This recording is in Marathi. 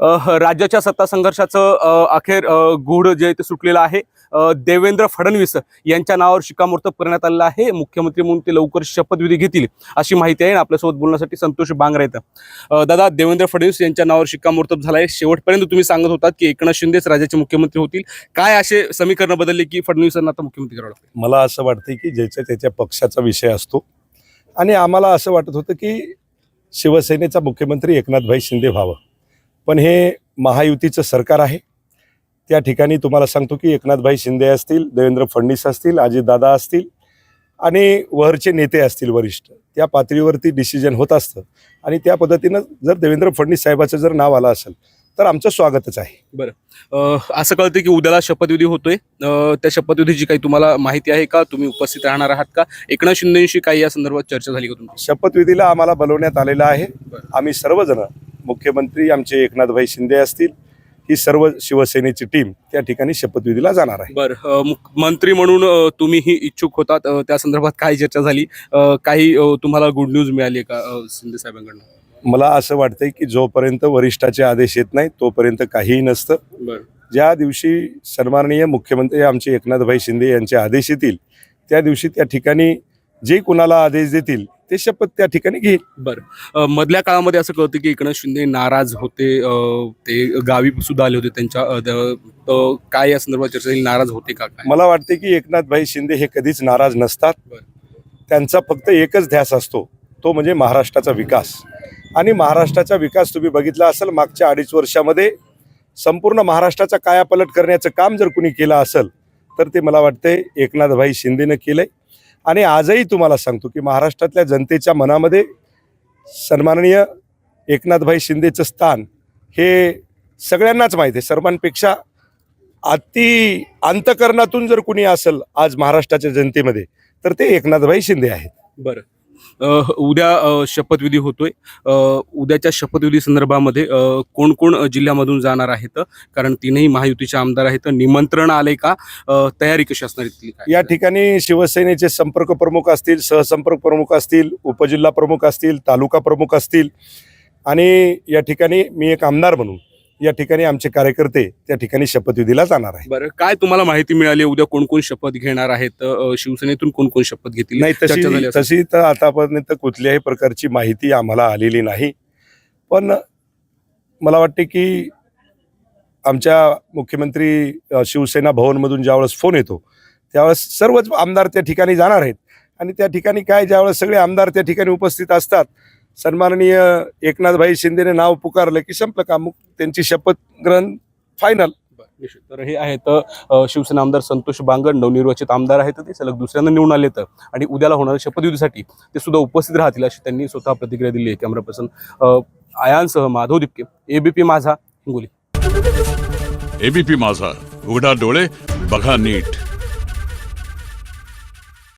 अ, राज्याच्या सत्ता संघर्षाचं अखेर गूढ जे आहे ते सुटलेलं आहे. देवेंद्र फडणवीस यांच्या नावावर शिक्कामोर्तब करण्यात आलेलं आहे. मुख्यमंत्री म्हणून ते लवकर शपथविधी घेतील अशी माहिती आहे. आणि आपल्यासोबत बोलण्यासाठी संतोष बांगरा येतं दादा देवेंद्र फडणवीस यांच्या नावावर शिक्कामोर्तब झालाय आहे. शेवटपर्यंत तुम्ही सांगत होतात की एकनाथ शिंदेच राज्याचे मुख्यमंत्री होतील. काय असे समीकरण बदलले की फडणवीसांना आता मुख्यमंत्री करावं लागतं मला असं वाटतं की ज्याच्या त्याच्या पक्षाचा विषय असतो. आणि आम्हाला असं वाटत होतं की शिवसेनेचा मुख्यमंत्री एकनाथभाई शिंदे व्हावं. पण हे महायुतीचं सरकार आहे. त्या ठिकाणी तुम्हाला सांगतो की एकनाथभाई शिंदे असतील देवेंद्र फडणवीस असतील अजितदादा असतील आणि वरचे नेते असतील वरिष्ठ. त्या पातळीवरती डिसिजन होत असतं. आणि त्या पद्धतीनं जर देवेंद्र फडणवीस साहेबाचं जर नाव आलं असेल तर आमचं स्वागतच आहे. अ, असं कळतं की उद्याला शपथविधी होतोय. त्या शपथविधीची काही तुम्हाला माहिती आहे का? तुम्ही उपस्थित राहणार आहात का? एकनाथ शिंदेशी काही या संदर्भात चर्चा झाली का तुमची? शपथविधीला आम्हाला बोलवण्यात आलेलं आहे. बरं. आम्ही सर्वजण मुख्यमंत्री आमचे एकनाथभाई शिंदे असतील ही सर्व शिवसेनेची टीम त्या ठिकाणी शपथविधीला जाणार आहे. बर मंत्री म्हणून तुम्हीही इच्छुक होतात त्या संदर्भात काय चर्चा झाली? काही तुम्हाला गुड न्यूज मिळाली का शिंदे साहेबांकडनं? मला असं वाटतंय की जोपर्यंत वरिष्ठाचे आदेश येत नाही तोपर्यंत काहीही नसतं. ज्या दिवशी सन्माननीय मुख्यमंत्री आमचे एकनाथभाई शिंदे यांचे आदेश येतील त्या दिवशी त्या ठिकाणी जे कुणाला आदेश देतील ते शपथ त्या ठिकाणी घेईल. बर. मधल्या काळामध्ये असं कळतं की एकनाथ शिंदे नाराज होते ते गावी सुद्धा आले होते त्यांच्या काय या संदर्भात चर्चा झाली? नाराज होते का मला वाटते की एकनाथभाई शिंदे हे कधीच नाराज नसतात. त्यांचा फक्त एकच ध्यास असतो तो म्हणजे महाराष्ट्राचा विकास. आणि महाराष्ट्राचा विकास तुम्ही बघितला असेल मागच्या अडीच वर्षामध्ये संपूर्ण महाराष्ट्राचा कायापलट करण्याचं काम जर कुणी केलं असेल तर ते मला वाटते एकनाथभाई शिंदेनं केलंय. आणि आजही तुम्हाला सांगतो की महाराष्ट्रातल्या जनतेच्या मनामध्ये सन्माननीय एकनाथभाई शिंदेचं स्थान हे सगळ्यांनाच माहीत आहे. सर्वांपेक्षा अति अंतकरणातून जर कुणी असेल आज महाराष्ट्राच्या जनतेमध्ये तर ते एकनाथभाई शिंदे आहेत. बरं. उद्या शपथविधी होतोय. उद्याच्या शपथविधी संदर्भामध्ये कोण कोण जिल्ह्यामधून जाणार आहेत? कारण तीनही महायुतीचे आमदार आहेत. निमंत्रण आले का? तयारी कशी असणार या ठिकाणी शिवसेनेचे संपर्क प्रमुख असतील सहसंपर्क प्रमुख असतील उपजिल्हा प्रमुख असतील तालुका प्रमुख असतील आणि या ठिकाणी मी एक आमदार म्हणून या ठिकाणी आमचे कार्यकर्ते त्या ठिकाणी शपथविधीला जाणार आहे बरं काय तुम्हाला माहिती मिळाली? उद्या कोण कोण शपथ घेणार आहेत? शिवसेनेतून कोण कोण शपथ घेतील? नाही तशी. तशी तर आतापर्यंत कुठल्याही प्रकारची माहिती आम्हाला आलेली नाही. पण मला वाटते की आमच्या मुख्यमंत्री शिवसेना भवनमधून ज्यावेळेस फोन येतो त्यावेळेस सर्वच आमदार त्या ठिकाणी जाणार आहेत. आणि त्या ठिकाणी काय ज्यावेळेस सगळे आमदार त्या ठिकाणी उपस्थित असतात सन्माननीय एकनाथभाई शिंदेने नाव पुकारलं की संपलं का मग त्यांची शपथ ग्रहण फायनल. तर हे आहेत शिवसेना आमदार संतोष बांगड नवनिर्वाचित आमदार आहेत ते सलग दुसऱ्यांदा निवडून आलेत आणि उद्याला होणाऱ्या शपथविधीसाठी ते सुद्धा उपस्थित राहतील अशी त्यांनी स्वतः प्रतिक्रिया दिली आहे कॅमेरा पर्सन आयांसह माधव दिपके एबीपी माझा हिंगोली. एबीपी माझा उघडा डोळे बघा नीट.